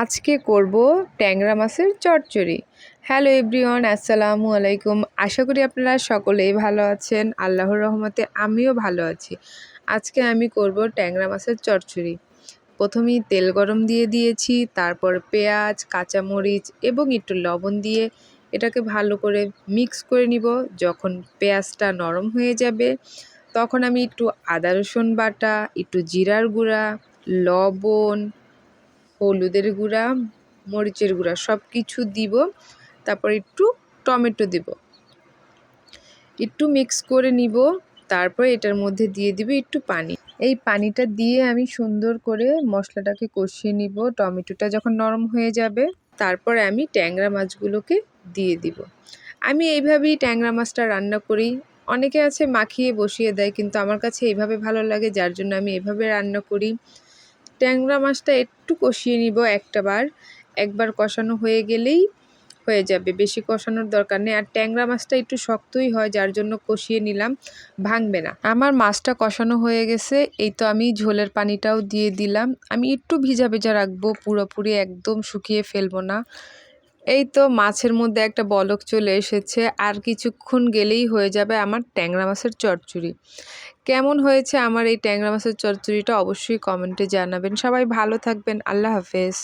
আজকে করব ট্যাংরা মাছের চচ্চড়ি। হ্যালো এভরিওয়ান আসসালামু আলাইকুম। আশা করি আপনারা সকলেই ভালো আছেন। আল্লাহর রহমতে আমিও ভালো আছি। আজকে আমি করব ট্যাংরা মাছের চচ্চড়ি। প্রথমেই তেল গরম দিয়ে দিয়েছি, তারপর পেঁয়াজ, কাঁচামরিচ এবং একটু লবণ দিয়ে এটাকে ভালো করে মিক্স করে নিব। যখন পেঁয়াজটা নরম হয়ে যাবে, তখন আমি একটু আদা রসুন বাটা, একটু জিরার গুঁড়া, লবণ হলুদের গুঁড়া, মরিচের গুঁড়া সব কিছু দিব। তারপর একটু টমেটো দিব। একটু মিক্স করে নিব। তারপর এটার মধ্যে দিয়ে দিব একটু পানি। এই পানিটা দিয়ে আমি সুন্দর করে মশলাটাকে কষিয়ে নিব। টমেটোটা যখন নরম হয়ে যাবে, তারপর আমি ট্যাংরা মাছগুলোকে দিয়ে দিব। আমি এইভাবেই ট্যাংরা মাছটা রান্না করি। অনেকে আছে মাখিয়ে বসিয়ে দেয়, কিন্তু আমার কাছে এইভাবে ভালো লাগে, যার জন্য আমি এভাবে রান্না করি। ট্যাংরা মাছটা একটু কষিয়ে নিব একটা বার একবার কষানো হয়ে গেলেই হয়ে যাবে, বেশি কষানোর দরকার নেই। আর ট্যাংরা মাছটা একটু শক্তই হয়, যার জন্য কষিয়ে নিলাম, ভাঙবে না। আমার মাছটা কষানো হয়ে গেছে, এই তো আমি ঝোলের পানিটাও দিয়ে দিলাম। আমি একটু ভিজা ভেজা রাখব, পুরোপুরি একদম শুকিয়ে ফেলব না। এই তো মাছের মধ্যে একটা বলক চলে এসেছে, আর কিছুক্ষণ গেলেই হয়ে যাবে আমার ট্যাংরা মাছের চচ্চড়ি। কেমন হয়েছে আমার এই ট্যাংরা মাছের চচ্চড়িটা অবশ্যই কমেন্টে জানাবেন। সবাই ভালো থাকবেন, আল্লাহ হাফেজ।